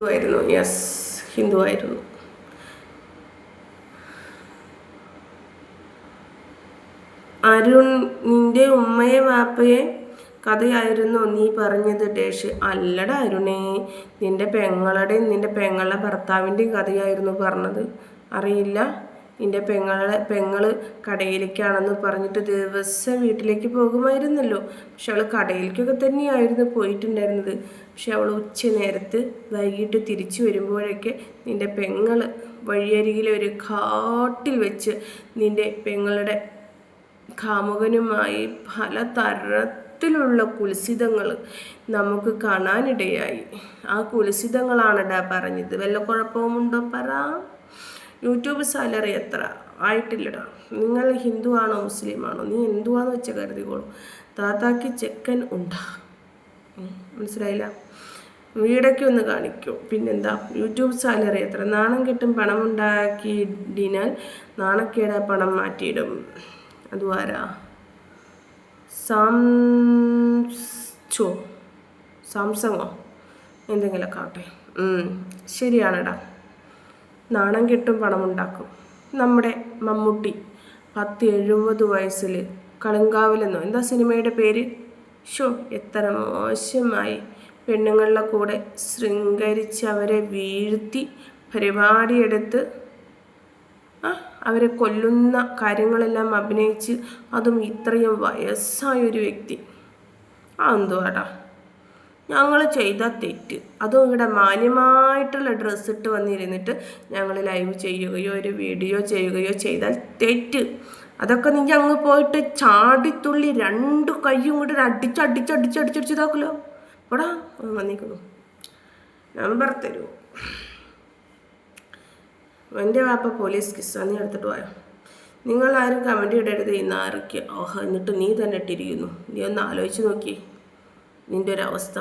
ആയിരുന്നു യെസ് ഹിന്ദു ആയിരുന്നു അരുൺ നിന്റെ ഉമ്മയെ വാപ്പയെ കഥയായിരുന്നു നീ പറഞ്ഞത് ഡേഷ് അല്ലട അരുണേ നിന്റെ പെങ്ങളുടെയും നിന്റെ പെങ്ങളുടെ ഭർത്താവിന്റെയും കഥയായിരുന്നു പറഞ്ഞത്. അറിയില്ല? നിന്റെ പെങ്ങളെ പെങ്ങൾ കടയിലേക്കാണെന്ന് പറഞ്ഞിട്ട് ദിവസം വീട്ടിലേക്ക് പോകുമായിരുന്നല്ലോ. പക്ഷെ അവൾ കടയിലേക്കൊക്കെ തന്നെയായിരുന്നു പോയിട്ടുണ്ടായിരുന്നത്. പക്ഷെ അവൾ ഉച്ച നേരത്ത് വൈകിട്ട് തിരിച്ചു വരുമ്പോഴൊക്കെ നിന്റെ പെങ്ങൾ വഴിയരികിലെ ഒരു കാട്ടിൽ വെച്ച് നിന്റെ പെങ്ങളുടെ കാമുകനുമായി പല തരത്തിലുള്ള കുൽസിതങ്ങൾ നമുക്ക് കാണാനിടയായി. ആ കുൽസിതങ്ങളാണടാ പറഞ്ഞത്. വല്ല കുഴപ്പവുമുണ്ടോ പറ. യൂട്യൂബ് സാലറി എത്ര? ആയിട്ടില്ലടാ. നിങ്ങൾ ഹിന്ദു ആണോ മുസ്ലിം ആണോ? നീ എന്തുവാന്ന് വെച്ച കരുതിക്കോളൂ. താത്താക്ക് ചെക്കൻ ഉണ്ടാ. മനസ്സിലായില്ല? വീടൊക്കെ ഒന്ന് കാണിക്കൂ. പിന്നെന്താ? യൂട്യൂബ് സാലറി എത്ര? നാണം കെട്ടും പണം ഉണ്ടാക്കിയിടിനാൽ നാണക്കേട പണം മാറ്റിയിടും. അതുവാരാ? സാംസോ. സാംസങ്ങോ? എന്തെങ്കിലുമൊക്കെ ആവട്ടെ. ശരിയാണെടാ. നാണം കെട്ടും പണമുണ്ടാക്കും. നമ്മുടെ മമ്മൂട്ടി പത്ത് എഴുപത് വയസ്സിൽ കളുങ്കാവിലെന്നോ എന്താ സിനിമയുടെ പേര്? ഷോ എത്ര മോശമായി. പെണ്ണുങ്ങളുടെ കൂടെ ശൃംഗരിച്ച് അവരെ വീഴ്ത്തി പരിപാടിയെടുത്ത് അവരെ കൊല്ലുന്ന കാര്യങ്ങളെല്ലാം അഭിനയിച്ച് അതും ഇത്രയും വയസ്സായ ഒരു വ്യക്തി. ആ എന്തുവാടാ? ഞങ്ങൾ ചെയ്ത തെറ്റ്. അതും ഇവിടെ മാന്യമായിട്ടുള്ള ഡ്രസ്സ് ഇട്ട് വന്നിരുന്നിട്ട് ഞങ്ങൾ ലൈവ് ചെയ്യുകയോ ഒരു വീഡിയോ ചെയ്യുകയോ ചെയ്താൽ തെറ്റ്. അതൊക്കെ നീ അങ്ങ് പോയിട്ട് ചാടിത്തുള്ളി രണ്ട് കൈയും കൂടി അടിച്ച് അടിച്ച് അടിച്ച് അടിച്ചടിച്ച് ഇതാക്കല്ലോ. എടാ വന്നിക്കുന്നു. നമ്പർ തരൂ. എന്റെ വാപ്പ പോലീസ് കിസ് നീ എടുത്തിട്ട് പോയോ നിങ്ങൾ ആരും കമന്റ് ഇടരുത് ഇന്ന് ആരൊക്കെ ഓഹ എന്നിട്ട് നീ തന്നെ ഇട്ടിരിക്കുന്നു. നീ ഒന്ന് ആലോചിച്ച് നോക്കിയേ. നിന്റെ ഒരു അവസ്ഥ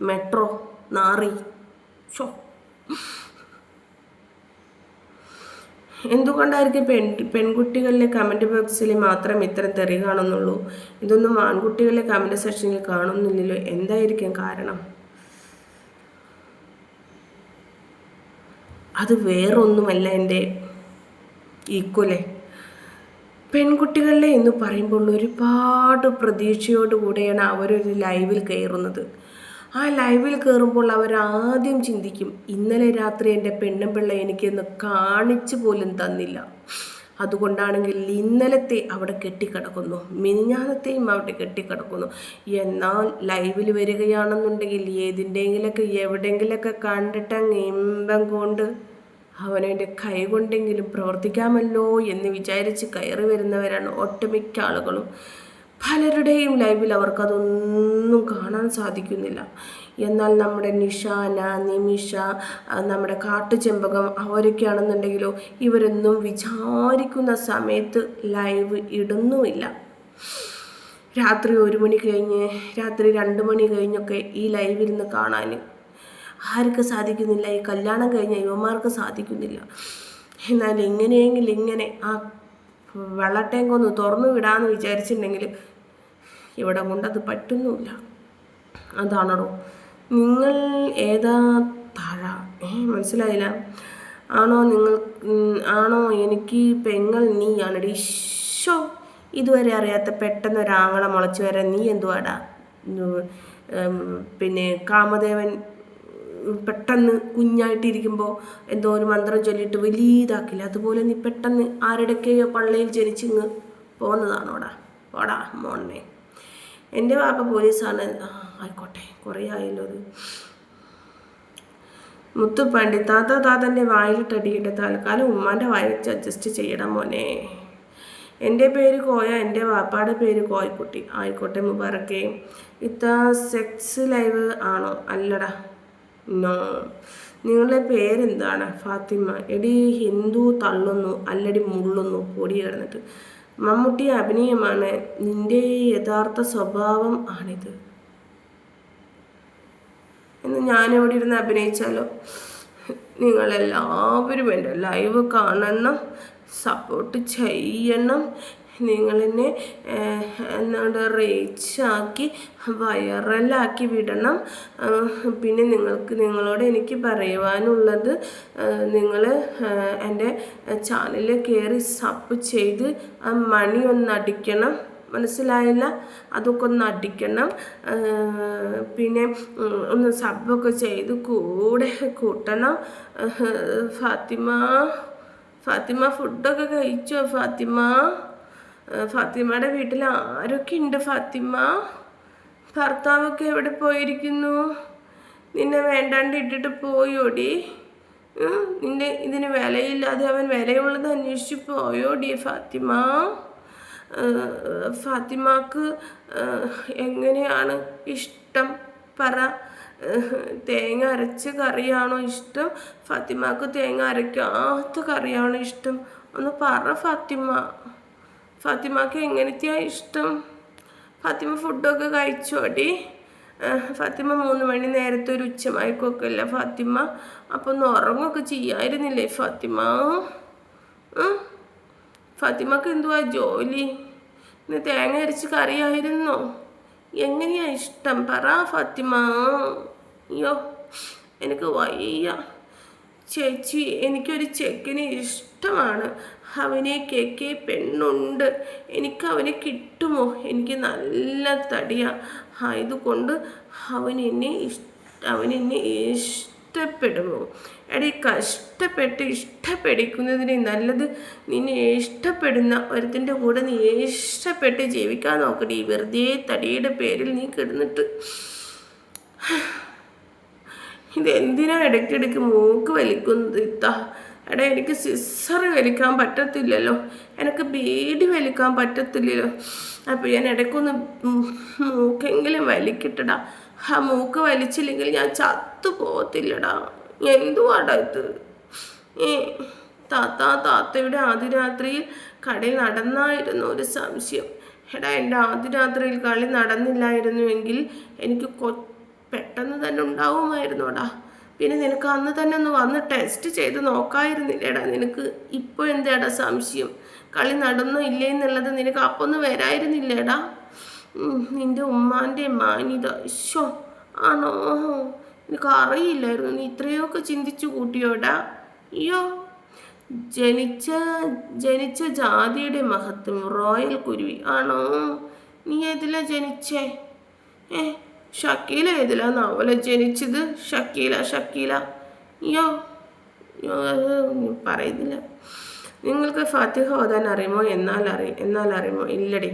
മെട്രോ നാറി. ഷോ എന്തുകൊണ്ടായിരിക്കും പെൺ പെൺകുട്ടികളിലെ കമന്റ് ബോക്സിൽ മാത്രം ഇത്തരം തെറി കാണുന്നുള്ളൂ? ഇതൊന്നും ആൺകുട്ടികളിലെ കമന്റ് സെക്ഷനിൽ കാണുന്നില്ലല്ലോ. എന്തായിരിക്കും കാരണം? അത് വേറൊന്നുമല്ല എന്റെ ഈക്വലെ പെൺകുട്ടികളിലെ എന്ന് പറയുമ്പോൾ ഒരുപാട് പ്രതീക്ഷയോടുകൂടെയാണ് അവരൊരു ലൈവിൽ കയറുന്നത്. ആ ലൈവിൽ കയറുമ്പോൾ അവർ ആദ്യം ചിന്തിക്കും ഇന്നലെ രാത്രി എന്റെ പെണ്ണും പിള്ള എനിക്കൊന്ന് കാണിച്ചു പോലും തന്നില്ല. അതുകൊണ്ടാണെങ്കിൽ ഇന്നലത്തെ അവിടെ കെട്ടിക്കിടക്കുന്നു മിനിഞ്ഞാനത്തെയും അവിടെ കെട്ടിക്കിടക്കുന്നു. എന്നാൽ ലൈവിൽ വരികയാണെന്നുണ്ടെങ്കിൽ ഏതിന്റെങ്കിലൊക്കെ എവിടെയെങ്കിലൊക്കെ കണ്ടിട്ടങ്ങ് ഇമ്പം കൊണ്ട് അവനവന്റെ കൈ കൊണ്ടെങ്കിലും പ്രവർത്തിക്കാമല്ലോ എന്ന് വിചാരിച്ച് കയറി വരുന്നവരാണ് ഒട്ടുമിക്ക ആളുകളും. പലരുടെയും ലൈവിൽ അവർക്കതൊന്നും കാണാൻ സാധിക്കുന്നില്ല. എന്നാൽ നമ്മുടെ നിഷാന നിമിഷ നമ്മുടെ കാട്ടുചെമ്പകം അവരൊക്കെയാണെന്നുണ്ടെങ്കിലോ ഇവരൊന്നും വിചാരിക്കുന്ന സമയത്ത് ലൈവ് ഇടുന്നുമില്ല. രാത്രി ഒരു മണി കഴിഞ്ഞ് രാത്രി രണ്ട് മണി കഴിഞ്ഞൊക്കെ ഈ ലൈവിരുന്ന് കാണാൻ ആർക്ക് സാധിക്കുന്നില്ല? ഈ കല്യാണം കഴിഞ്ഞ യുവമാർക്ക് സാധിക്കുന്നില്ല. എന്നാൽ എങ്ങനെയെങ്കിലും ഇങ്ങനെ ആ വെള്ളട്ടേങ്ക ഒന്ന് തുറന്നു വിടാമെന്ന് വിചാരിച്ചിട്ടുണ്ടെങ്കിൽ ഇവിടെ കൊണ്ടത് പറ്റുന്നുമില്ല. അതാണോ നിങ്ങൾ ഏതാ താഴ? ഏ മനസ്സിലായില്ല. ആണോ നിങ്ങൾ ആണോ എനിക്ക് പെങ്ങൾ നീയാണടി? ഷോ ഇതുവരെ അറിയാത്ത പെട്ടെന്ന് ഒരാങ്ങളെ മുളച്ചു വരാൻ നീ എന്തുവാടാ? പിന്നെ കാമദേവൻ പെട്ടെന്ന് കുഞ്ഞായിട്ടിരിക്കുമ്പോൾ എന്തോ ഒരു മന്ത്രം ചൊല്ലിയിട്ട് വലിയതാക്കില്ല? അതുപോലെ നീ പെട്ടെന്ന് ആരുടെയൊക്കെയോ പള്ളിയിൽ ജനിച്ചിങ്ങ് പോകുന്നതാണോടാ ഓടാ. മോനെ. എന്റെ വാപ്പ പോലീസാണ്. ആയിക്കോട്ടെ കുറേ ആയല്ലോ അത്. മുത്തുപ്പാണ്ടി താത്ത താത്തന്റെ വായിലിട്ടടിയുടെ തൽക്കാലം ഉമ്മാന്റെ വായ വെച്ച് അഡ്ജസ്റ്റ് ചെയ്യണം മോനെ. എന്റെ പേര് കോയ എന്റെ വാപ്പാടെ പേര് കോയിക്കുട്ടി. ആയിക്കോട്ടെ മുബാറക്കേ. ഇത്ത സെക്സ് ലൈവ് ആണോ? അല്ലടാ. നിങ്ങളുടെ പേരെന്താണ്? ഫാത്തിമ. എടി ഹിന്ദു തള്ളുന്നു അല്ലടി മുള്ളുന്നു ഓടി കിടന്നിട്ട്. മമ്മൂട്ടി അഭിനയമാണ്. നിന്റെ യഥാർത്ഥ സ്വഭാവം ആണിത്. എന്ന് എവിടെ ഇരുന്ന് അഭിനയിച്ചാലോ? നിങ്ങളെല്ലാവരും എന്റെ ലൈവ് കാണണം സപ്പോർട്ട് ചെയ്യണം. നിങ്ങളെന്നെ എന്നാണ്ട് റീച്ചാക്കി വൈറലാക്കി വിടണം. പിന്നെ നിങ്ങൾക്ക് നിങ്ങളോട് എനിക്ക് പറയുവാനുള്ളത് നിങ്ങൾ എന്റെ ചാനലിൽ കയറി സബ് ചെയ്ത് ആ മണി ഒന്ന് അടിക്കണം മനസ്സിലായില്ല? അതൊക്കെ ഒന്ന് അടിക്കണം പിന്നെ ഒന്ന് സബ്ബൊക്കെ ചെയ്ത് കൂടെ കൂട്ടണം. ഫാത്തിമ ഫാത്തിമ ഫുഡൊക്കെ കഴിച്ചോ ഫാത്തിമ? ഫാത്തിമയുടെ വീട്ടിൽ ആരൊക്കെ ഉണ്ട് ഫാത്തിമ? ഭർത്താവൊക്കെ എവിടെ പോയിരിക്കുന്നു? നിന്നെ വേണ്ടാണ്ട് ഇട്ടിട്ട് പോയോടി. നിന്റെ ഇതിന് വിലയില്ലാതെ അവൻ വിലയുള്ളത് അന്വേഷിച്ച് പോയോടി ഫാത്തിമ. ഫാത്തിമാക്ക് എങ്ങനെയാണ് ഇഷ്ടം? പറ. തേങ്ങ അരച്ച കറിയാണോ ഇഷ്ടം? ഫാത്തിമാക്ക് തേങ്ങ അരയ്ക്കാത്ത കറിയാണോ ഇഷ്ടം? ഒന്ന് പറ ഫാത്തിമ. ഫാത്തിമാക്ക് എങ്ങനത്തെയാ ഇഷ്ടം? ഫാത്തിമ ഫുഡൊക്കെ കഴിച്ചോടി ഫാത്തിമ മൂന്ന് മണി നേരത്തെ ഒരു ഉച്ചമയക്കൊക്കെ അല്ല ഫാത്തിമ. അപ്പം ഒന്ന് ഉറങ്ങൊക്കെ ചെയ്യായിരുന്നില്ലേ ഫാത്തിമ? ഫാത്തിമക്ക് എന്തുവാ ജോലി? ഇന്ന് തേങ്ങ അരച്ച് കറിയായിരുന്നോ? എങ്ങനെയാ ഇഷ്ടം? പറ ഫാത്തിമ. അയ്യോ എനിക്ക് വയ്യ. ചേച്ചി എനിക്കൊരു ചെക്കിന് ഇഷ്ടമാണ്. അവനെ കേക്കെ പെണ്ണുണ്ട്. എനിക്ക് അവനെ കിട്ടുമോ? എനിക്ക് നല്ല തടിയാണ് ആയതുകൊണ്ട് അവൻ എന്നെ അവൻ എന്നെ ഇഷ്ടപ്പെടുമോ? എടീ കഷ്ടപ്പെട്ട് ഇഷ്ടപ്പെടിക്കുന്നതിന് നല്ലത് നിന്നെ ഇഷ്ടപ്പെടുന്ന ഒരുത്തിന്റെ കൂടെ നീ ഇഷ്ടപ്പെട്ട് ജീവിക്കാൻ നോക്കടി വെറുതെ തടിയുടെ പേരിൽ നീ കിടന്നിട്ട്. ഇതെന്തിനാ ഇടയ്ക്കിടയ്ക്ക് മൂക്ക് വലിക്കുന്നത് ഇത്ത എടാ എനിക്ക് സിസർ വലിക്കാൻ പറ്റത്തില്ലല്ലോ. എനിക്ക് ബീഡി വലിക്കാൻ പറ്റത്തില്ലല്ലോ. അപ്പോൾ ഞാൻ ഇടയ്ക്കൊന്ന് മൂക്കെങ്കിലും വലിക്കിട്ടടാ. ആ മൂക്ക് വലിച്ചില്ലെങ്കിൽ ഞാൻ ചത്തു പോകത്തില്ലടാ. എന്തുവാടാ ഇത്? ഏ താത്ത താത്തയുടെ ആദ്യരാത്രിയിൽ കളി നടന്നായിരുന്നു ഒരു സംശയം. എടാ എന്റെ ആദ്യരാത്രിയിൽ കളി നടന്നില്ലായിരുന്നുവെങ്കിൽ എനിക്ക് കൊ പെട്ടെന്ന് തന്നെ ഉണ്ടാവുമായിരുന്നോടാ. പിന്നെ നിനക്ക് അന്ന് തന്നെ ഒന്ന് വന്ന് ടെസ്റ്റ് ചെയ്ത് നോക്കായിരുന്നില്ലേടാ. നിനക്ക് ഇപ്പോൾ എന്താടാ സംശയം? കളി നടന്നോ ഇല്ലേ എന്നുള്ളത് നിനക്ക് അപ്പോൾ ഒന്ന് വരായിരുന്നില്ലേടാ? നിന്റെ ഉമ്മാന്റെ മാനിത ശോ ആണോ? നിനക്ക് അറിയില്ലായിരുന്നു നീ ഇത്രയൊക്കെ ചിന്തിച്ചു കൂട്ടിയോടാ? അയ്യോ. ജനിച്ച ജനിച്ച ജാതിയുടെ മഹത്വം റോയൽ കുരുവി. ആണോ? നീ ഏതിലാ ജനിച്ചേ? ഏ? ഷക്കീല ഏതിലാന്നാവലെ ജനിച്ചത്. ഷക്കീല ഷക്കീല. യോ പറയുന്നില്ല. നിങ്ങൾക്ക് ഫാത്തിഹ ഓതാൻ അറിയുമോ? എന്നാൽ അറി എന്നാൽ അറിയുമോ? ഇല്ലടി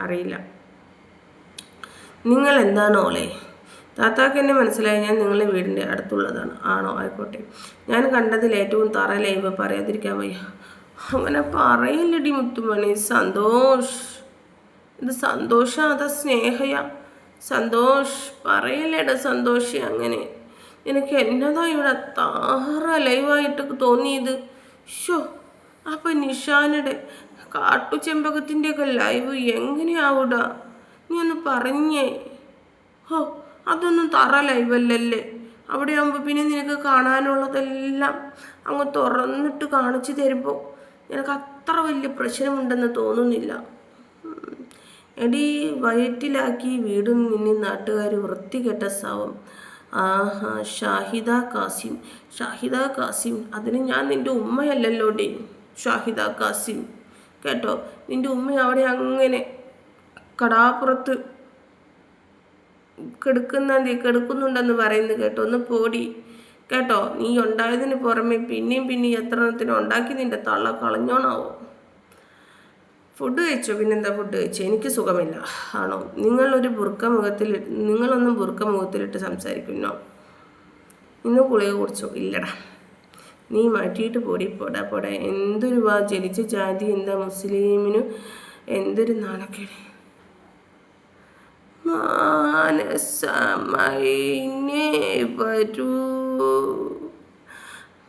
അറിയില്ല. നിങ്ങൾ എന്താണോളെ താത്താക്ക് എന്നെ മനസ്സിലായി ഞാൻ നിങ്ങളെ വീടിന്റെ അടുത്തുള്ളതാണ്. ആണോ? ആയിക്കോട്ടെ. ഞാൻ കണ്ടതിൽ ഏറ്റവും തറ ലൈവ് പറയാതിരിക്കാൻ വയ്യ. അങ്ങനെ പറയില്ലടി മുത്തുമണി. സന്തോഷ്. ഇത് സന്തോഷം അതാ സ്നേഹയ. സന്തോഷ് പറയല്ലേടാ സന്തോഷി അങ്ങനെ. എനിക്ക് എന്നതാ ഇവിടെ താറ ലൈവായിട്ട് തോന്നിയത്? ഷോ അപ്പൊ നിഷാനയുടെ കാട്ടുചെമ്പകത്തിന്റെയൊക്കെ ലൈവ് എങ്ങനെയാവൂടാ? നീ ഒന്ന് പറഞ്ഞേ. ഹോ അതൊന്നും തറ ലൈവല്ലല്ലേ? അവിടെ ആകുമ്പോൾ പിന്നെ നിനക്ക് കാണാനുള്ളതെല്ലാം അങ്ങ് തുറന്നിട്ട് കാണിച്ചു തരുമ്പോൾ നിനക്ക് അത്ര വലിയ പ്രശ്നമുണ്ടെന്ന് തോന്നുന്നില്ല. എടി വയറ്റിലാക്കി വീടും നിന്നെ നാട്ടുകാർ വൃത്തികെട്ട സാവം. ആഹാ ഷാഹിദ കാസിം ഷാഹിദ കാസിം അതിന് ഞാൻ നിന്റെ ഉമ്മയല്ലല്ലോ ഡി. ഷാഹിദ കാസിം കേട്ടോ? നിന്റെ ഉമ്മ അവിടെ അങ്ങനെ കടാപ്പുറത്ത് കെടുക്കുന്ന കെടുക്കുന്നുണ്ടെന്ന് പറയുന്നത് കേട്ടോ? ഒന്ന് പോടി. കേട്ടോ? നീ ഉണ്ടായതിന് പുറമെ പിന്നെയും പിന്നെയും എത്ര ഉണ്ടാക്കി നിന്റെ തള്ള കളഞ്ഞോണാവോ? ഫുഡ് കഴിച്ചോ? പിന്നെന്താ ഫുഡ് കഴിച്ചോ? എനിക്ക് സുഖമില്ല. ആണോ? നിങ്ങളൊരു ബുർക്ക മുഖത്തിൽ നിങ്ങളൊന്നും ബുർക്ക മുഖത്തിലിട്ട് സംസാരിക്കുന്നോ? ഇന്ന് കുളിക കുടിച്ചോ? ഇല്ലടാ. നീ മാറ്റിയിട്ട് പോടി പോടാ പോടാ. എന്തൊരു വാ ജനിച്ച ജാതി എന്താ മുസ്ലിമിന് എന്തൊരു നാണക്കേട്. മാനസമൈനേ വരൂ.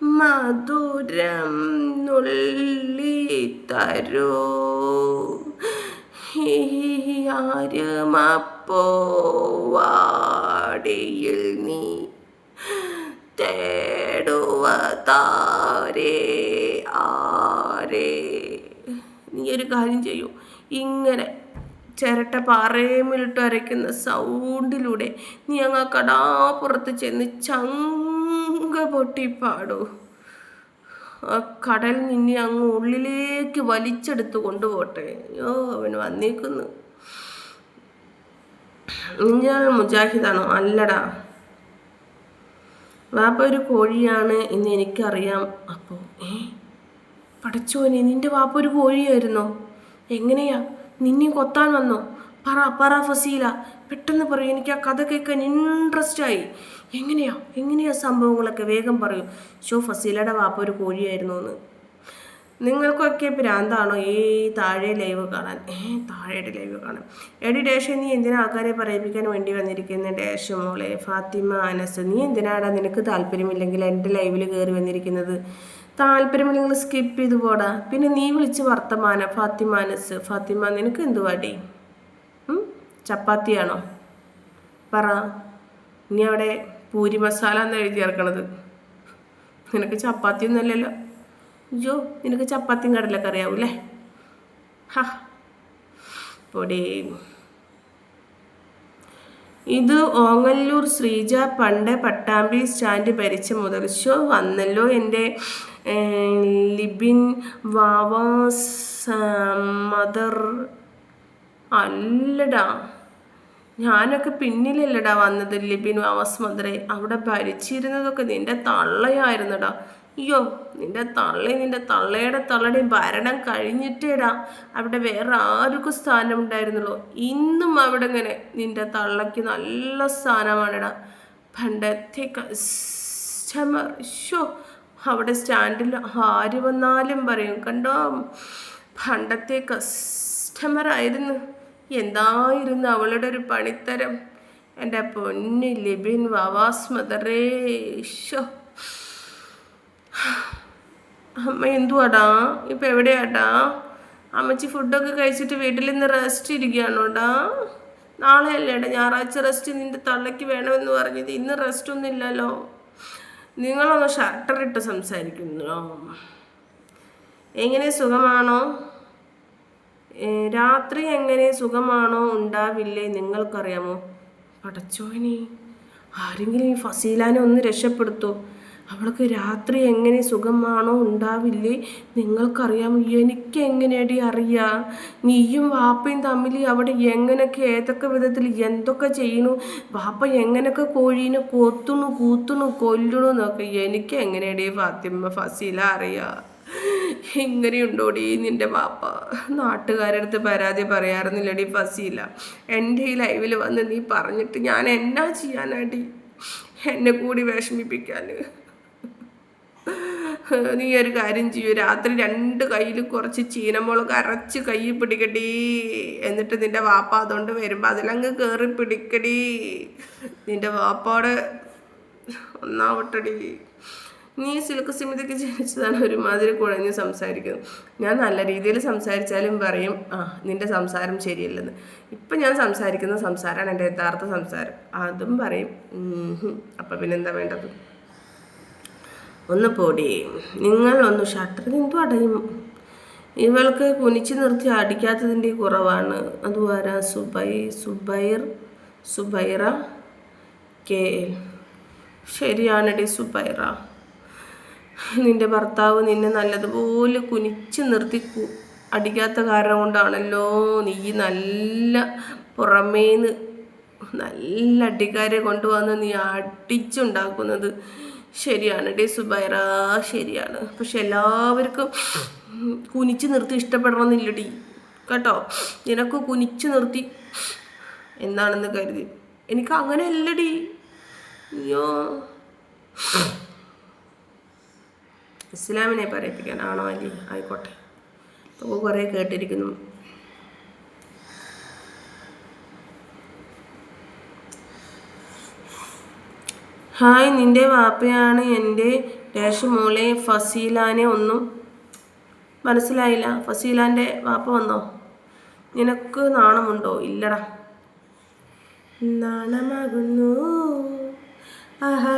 മധുരം നുള്ളി തരൂ. ആരുമപ്പോവാടിയിൽ നീ തേടുവ താരേ ആരേ? നീ ഒരു കാര്യം ചെയ്യൂ. ഇങ്ങനെ ചിരട്ട പാറേമിലിട്ട് അരയ്ക്കുന്ന സൗണ്ടിലൂടെ നീ അങ്ങ് കടാപ്പുറത്ത് ചെന്ന് ചങ്ക പൊട്ടി പാടൂ ആ കടൽ നിന്നെ അങ്ങ് ഉള്ളിലേക്ക് വലിച്ചെടുത്ത് കൊണ്ടുപോട്ടെ. അയ്യോ അവൻ വന്നേക്കുന്നു. ഞാൻ മുജാഹിദാണോ? അല്ലടാ. വാപ്പ ഒരു കോഴിയാണ് എന്ന് എനിക്കറിയാം. അപ്പോൾ ഏ? പടച്ചോനെ നിന്റെ വാപ്പ ഒരു കോഴിയായിരുന്നോ? എങ്ങനെയാ? നിന്നെ കൊത്താൻ വന്നോ. പറ പറ ഫസീല. പെട്ടെന്ന് പറയൂ എനിക്ക് ആ കഥ കേൾക്കാൻ ഇൻട്രസ്റ്റ് ആയി. എങ്ങനെയാ എങ്ങനെയാ സംഭവങ്ങളൊക്കെ? വേഗം പറയൂ. ഷോ ഫസീലയുടെ വാപ്പ ഒരു കോഴിയായിരുന്നു എന്ന് നിങ്ങൾക്കൊക്കെ പ്രാന്താണോ ഈ താഴെ ലൈവ് കാണാൻ. ഏ താഴെയുടെ ലൈവ് കാണാൻ. എടി ഡേഷ നീ എന്തിനാ ആൾക്കാരെ പറയിപ്പിക്കാൻ വേണ്ടി വന്നിരിക്കുന്ന? ഡേഷ മോളെ ഫാത്തിമ അനസ് നീ എന്തിനാടാ നിനക്ക് താല്പര്യമില്ലെങ്കിൽ എന്റെ ലൈവിൽ കയറി വന്നിരിക്കുന്നത്? താല്പര്യമില്ലെങ്കിൽ സ്കിപ്പ് ചെയ്ത് പോടാ. പിന്നെ നീ വിളിച്ച് വർത്തമാന. ഫാത്തിമാനസ് ഫാത്തിമ നിനക്ക് എന്തുവാടി ചപ്പാത്തിയാണോ? പറ. നീ അവിടെ പൂരി മസാല എന്ന് എഴുതി ചേർക്കണത്? നിനക്ക് ചപ്പാത്തി അല്ലല്ലോ. അയ്യോ നിനക്ക് ചപ്പാത്തിയും കടലൊക്കെ അറിയാവൂല്ലേ ഹാ. പൊടി. ഇത് ഓങ്ങല്ലൂർ ശ്രീജ പണ്ട് പട്ടാമ്പി സ്റ്റാൻഡ് ഭരിച്ച മുതൽ. ഷോ വന്നല്ലോ എന്റെ ലിബിൻ വാവാസ് മദർ അല്ലടാ. ഞാനൊക്കെ പിന്നിലല്ലടാ വന്നത് ലിബിൻ വാവാസ് മദറെ. അവിടെ ഭരിച്ചിരുന്നതൊക്കെ നിന്റെ തള്ളയായിരുന്നടാ. അയ്യോ നിന്റെ തള്ളി നിന്റെ തള്ളയുടെ തള്ളയുടെയും ഭരണം കഴിഞ്ഞിട്ടേടാ. അവിടെ വേറെ ആർക്കും സ്ഥാനം ഉണ്ടായിരുന്നുള്ളൂ ഇന്നും അവിടെ ഇങ്ങനെ നിന്റെ തള്ളയ്ക്ക് നല്ല സ്ഥാനമാണെടാ. പണ്ടത്തെ കസ്റ്റമർ ഷോ അവിടെ സ്റ്റാൻഡിൽ ആര് വന്നാലും പറയും കണ്ടോ പണ്ടത്തെ കസ്റ്റമർ ആയിരുന്നു. എന്തായിരുന്നു അവളുടെ ഒരു പണിത്തരം? എന്റെ പൊന്നി ലിബിൻ വാവാസ് മദറേ ഷോ അമ്മ എന്തുവാടാ? ഇപ്പം എവിടെയാട്ടാ അമ്മച്ചി ഫുഡൊക്കെ കഴിച്ചിട്ട് വീട്ടിൽ നിന്ന് റെസ്റ്റ് ഇരിക്കുകയാണോടാ? നാളെയല്ലേടാ ഞായറാഴ്ച റെസ്റ്റ് നിന്റെ തള്ളയ്ക്ക് വേണമെന്ന് പറഞ്ഞത്. ഇന്ന് റെസ്റ്റ് ഒന്നും ഇല്ലല്ലോ. നിങ്ങളൊന്ന് ഷട്ടറിട്ട് സംസാരിക്കുന്നു. എങ്ങനെ സുഖമാണോ? രാത്രി എങ്ങനെ സുഖമാണോ ഉണ്ടാവില്ലേ നിങ്ങൾക്കറിയാമോ? പടച്ചോനെ ആരെങ്കിലും ഈ ഫസീലാനെ ഒന്ന് രക്ഷപ്പെടുത്തൂ. അവൾക്ക് രാത്രി എങ്ങനെ സുഖമാണോ ഉണ്ടാവില്ലേ? നിങ്ങൾക്കറിയാം എനിക്ക് എങ്ങനെയടി അറിയാം? നീയും വാപ്പയും തമ്മിൽ അവിടെ എങ്ങനെയൊക്കെ ഏതൊക്കെ വിധത്തിൽ എന്തൊക്കെ ചെയ്യണു വാപ്പ എങ്ങനെയൊക്കെ കോഴീനെ കൊത്തുണു കൂത്തുണു കൊല്ലണു എന്നൊക്കെ എനിക്ക് എങ്ങനെയടി ഫാത്തിമ ഫസീല അറിയാം? ഇങ്ങനെയുണ്ടോടി നിന്റെ വാപ്പ? നാട്ടുകാരടുത്ത് പരാതി പറയാറുന്നില്ലടി ഫസീല. എന്റെ ഈ ലൈവിൽ വന്ന് നീ പറഞ്ഞിട്ട് ഞാൻ എന്നാ ചെയ്യാനാടി? എന്നെ കൂടി വിഷമിപ്പിക്കാൻ. നീ ഒരു കാര്യം ചെയ്യൂ. രാത്രി രണ്ട് കയ്യിൽ കുറച്ച് ചീനമുളക് അരച്ച് കൈ പിടിക്കടി. എന്നിട്ട് നിന്റെ വാപ്പ അതുകൊണ്ട് വരുമ്പോൾ അതിലങ്ങ് കയറി പിടിക്കടി. നിന്റെ വാപ്പാടെ ഒന്നാവട്ടടി. നീ സിൽക്ക് സിമിതിക്ക് ജനിച്ചതാണ് ഒരുമാതിരി കുഴഞ്ഞ് സംസാരിക്കുന്നു. ഞാൻ നല്ല രീതിയിൽ സംസാരിച്ചാലും പറയും ആ നിന്റെ സംസാരം ശരിയല്ലെന്ന്. ഇപ്പം ഞാൻ സംസാരിക്കുന്ന സംസാരമാണ് എന്റെ യഥാർത്ഥ സംസാരം. അതും പറയും. അപ്പം പിന്നെന്താ വേണ്ടത്? ഒന്ന് പൊടി. നിങ്ങൾ ഒന്ന് ഷട്ടർ എന്തോ അടയും. ഇവൾക്ക് കുനിച്ച് നിർത്തി അടിക്കാത്തതിന്റെ കുറവാണ്. അതുവരാ സുബൈ സുബൈർ സുബൈറ കെ എൽ. ശരിയാണടി സുബൈറ. നിന്റെ ഭർത്താവ് നിന്നെ നല്ലതുപോലെ കുനിച്ച് നിർത്തി അടിക്കാത്ത കാരണം കൊണ്ടാണല്ലോ നീ നല്ല പുറമേന്ന് നല്ല അടിക്കാരെ കൊണ്ടുവന്ന് നീ അടിച്ചുണ്ടാക്കുന്നത്. ശരിയാണ്. ഡേ സുബൈറ ശരിയാണ്. പക്ഷെ എല്ലാവർക്കും കുനിച്ച് നിർത്തി ഇഷ്ടപ്പെടണമെന്നില്ലടി കേട്ടോ? നിനക്ക് കുനിച്ച് നിർത്തി എന്താണെന്ന് കരുതി. എനിക്ക് അങ്ങനെ അല്ലടി അയ്യോ. ഇസ്ലാമിനെ പറയിപ്പിക്കാൻ ആണോ അല്ലേ? ആയിക്കോട്ടെ. അപ്പോൾ കുറേ കേട്ടിരിക്കുന്നു. ഹായ് നിന്റെ വാപ്പയാണ് എന്റെ ഡാഷ് മോളെ ഫസീലാനെ ഒന്നും മനസ്സിലായില്ല. ഫസീലാന്റെ വാപ്പ വന്നോ? നിനക്ക് നാണമുണ്ടോ? ഇല്ലടാ. നാണമാകുന്നു. ആഹാ